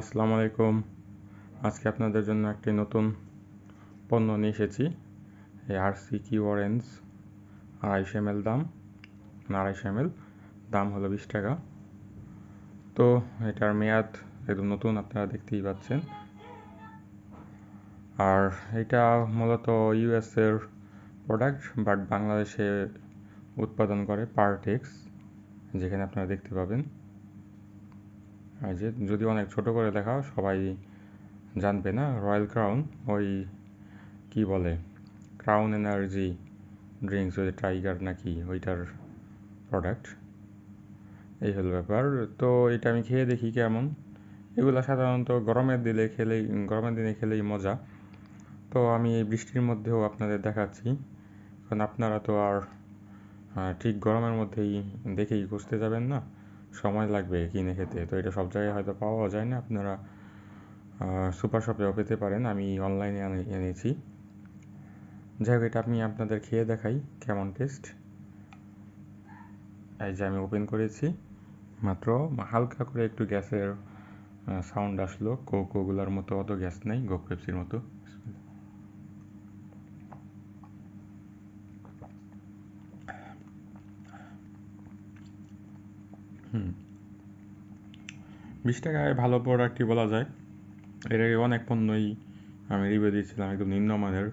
আসসালামু আলাইকুম। আজকে আপনাদের জন্য একটি নতুন পণ্য নিয়ে এসেছি। এই আরসি কিউ অরেঞ্জ আড়াইশো এম দাম, আড়াইশো এম দাম হলো বিশ টাকা। তো এটার মেয়াদ একদম নতুন, আপনারা দেখতেই পাচ্ছেন। আর এটা মূলত ইউএসের প্রোডাক্ট বাট বাংলাদেশে উৎপাদন করে পার্টেক্স যেখানে আপনারা দেখতে পাবেন। যে যদি অনেক ছোট করে দেখাও, সবাই জানবে না? রয়্যাল ক্রাউন ওই কি বলে? ক্রাউন এনার্জি ড্রিঙ্কস ওই টাইগার নাকি, ওইটার প্রোডাক্ট এই হলো ব্যাপার। তো এটা আমি খেয়ে দেখি কেমন। এগুলো সাধারণত গরমের দিনে খেলেই, গরমের দিনে খেলেই মজা। তো আমি এই বৃষ্টির মধ্যেও আপনাদের দেখাচ্ছি। কারণ আপনারা তো আর ঠিক গরমের মধ্যেই দেখেই খুঁজতে যাবেন না। সময় লাগবে কিনে খেতে। তো এটা সব জায়গায় হয়তো পাওয়া যায় না। আপনারা সুপার শপেও পেতে পারেন। আমি অনলাইনে এনেছি। যাই হোক, এটা আমি আপনাদের খেয়ে দেখাই কেমন টেস্ট এই যে আমি ওপেন করেছি। মাত্র হালকা করে একটু গ্যাসের সাউন্ড আসলো। কোকোগুলার মতো অত গ্যাস নেই গোক পেপসির মতো। হুম। বিশ টাকায় ভালো প্রোডাক্টই বলা যায়। এর আগে অনেক পণ্যই আমি রিভিউ দিয়েছিলাম একদম নিম্নমানের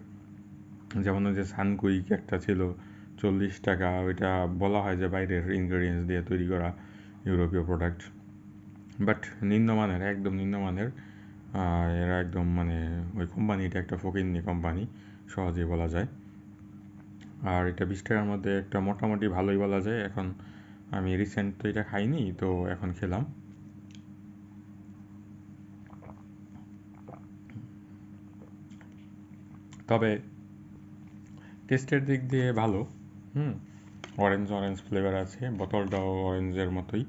যেমন ওই যে সানকুইক একটা ছিল, চল্লিশ টাকা, ওইটা বলা হয় যে বাইরের ইনগ্রেডিয়েন্টস দিয়ে তৈরি করা ইউরোপীয় প্রোডাক্ট বাট নিম্নমানের একদম নিম্নমানের এরা একদম মানে ওই কোম্পানিটা একটা ফকিন্নি কোম্পানি, সহজেই বলা যায়। আর এটা বিশ টাকার মধ্যে একটা মোটামুটি ভালোই বলা যায়। এখন আমি রিসেন্ট তো এটা খাইনি, তো এখন খেলাম। তবে টেস্টের দিক দিয়ে ভালো, হুম? অরেঞ্জ অরেঞ্জ ফ্লেভার আছে, বোতলটাও অরেঞ্জের মতোই।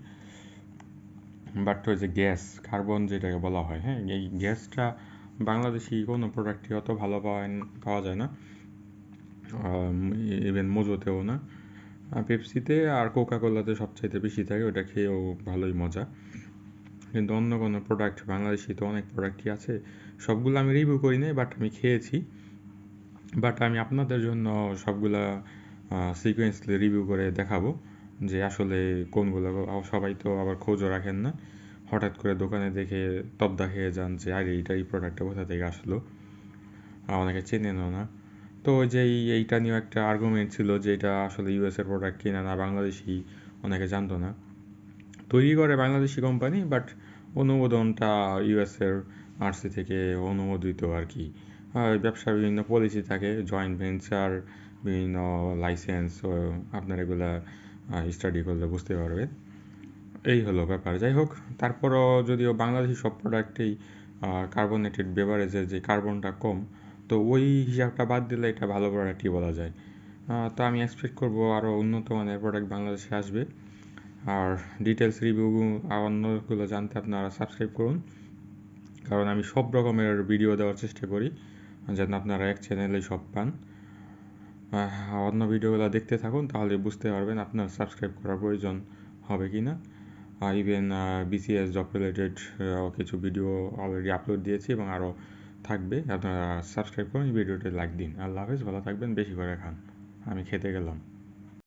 বাট ওই যে গ্যাস কার্বন যেটাকে বলা হয় হ্যাঁ? এই গ্যাসটা বাংলাদেশি কোনো প্রোডাক্টই অত ভালো পাওয়া পাওয়া যায় না। ইভেন মজুতেও না। পেপসিতে আর কোকা কোলাতে সবচাইতে বেশি থাকে ওটা খেয়েও ভালোই মজা। কিন্তু অন্য কোনো প্রোডাক্ট বাংলাদেশি তো অনেক প্রোডাক্টই আছে, সবগুলো আমি রিভিউ করি নাই বাট আমি খেয়েছি। বাট আমি আপনাদের জন্য সবগুলা সিকোয়েন্সলি রিভিউ করে দেখাবো, যে আসলে কোনগুলো, সবাই তো আবার খোঁজও রাখেন না। হঠাৎ করে দোকানে দেখে তবদা খেয়ে যান যে, আরে এইটা এই প্রোডাক্টটা কোথা থেকে আসলো? অনেকে চেনেনও না। তো যে এইটা নিয়েও একটা আর্গুমেন্ট ছিল যে এটা আসলে ইউএসের প্রোডাক্ট কিনা না, বাংলাদেশি অনেকে জানতো না। তৈরি করে বাংলাদেশি কোম্পানি বাট অনুমোদনটা ইউএসের আরসি থেকে অনুমোদিত আর কি। ব্যবসার বিভিন্ন পলিসি থাকে জয়েন্ট ভেঞ্চার বিভিন্ন লাইসেন্স আপনার এগুলা স্টাডি করলে বুঝতে পারবেন। এই হলো ব্যাপার। যাই হোক, তারপরও যদিও বাংলাদেশি সব প্রোডাক্টেই কার্বনেটেড বেভারেজের যে কার্বনটা কম তো ওই হিসাবটা বাদ দিলে এটা ভালো প্রোডাক্টই বলা যায়। তো আমি এক্সপেক্ট করব আরও উন্নত মানের প্রোডাক্ট বাংলাদেশে আসবে। আর ডিটেলস রিভিউ অন্যগুলো জানতে আপনারা সাবস্ক্রাইব করুন। কারণ আমি সব রকমের ভিডিও দেওয়ার চেষ্টা করি, যেন আপনারা এক চ্যানেলে সব পান। অন্য ভিডিওগুলো দেখতে থাকুন, তাহলে বুঝতে পারবেন আপনার সাবস্ক্রাইব করার প্রয়োজন হবে কি না। ইভেন বিসিএস জব রিলেটেড কিছু ভিডিও অলরেডি আপলোড দিয়েছি এবং আরও থাকবে, আপনারা সাবস্ক্রাইব করুন ভিডিওটি লাইক দিন। আল্লাহ হাফেজ, ভালো থাকবেন, বেশি করে খান। আমি খেতে গেলাম।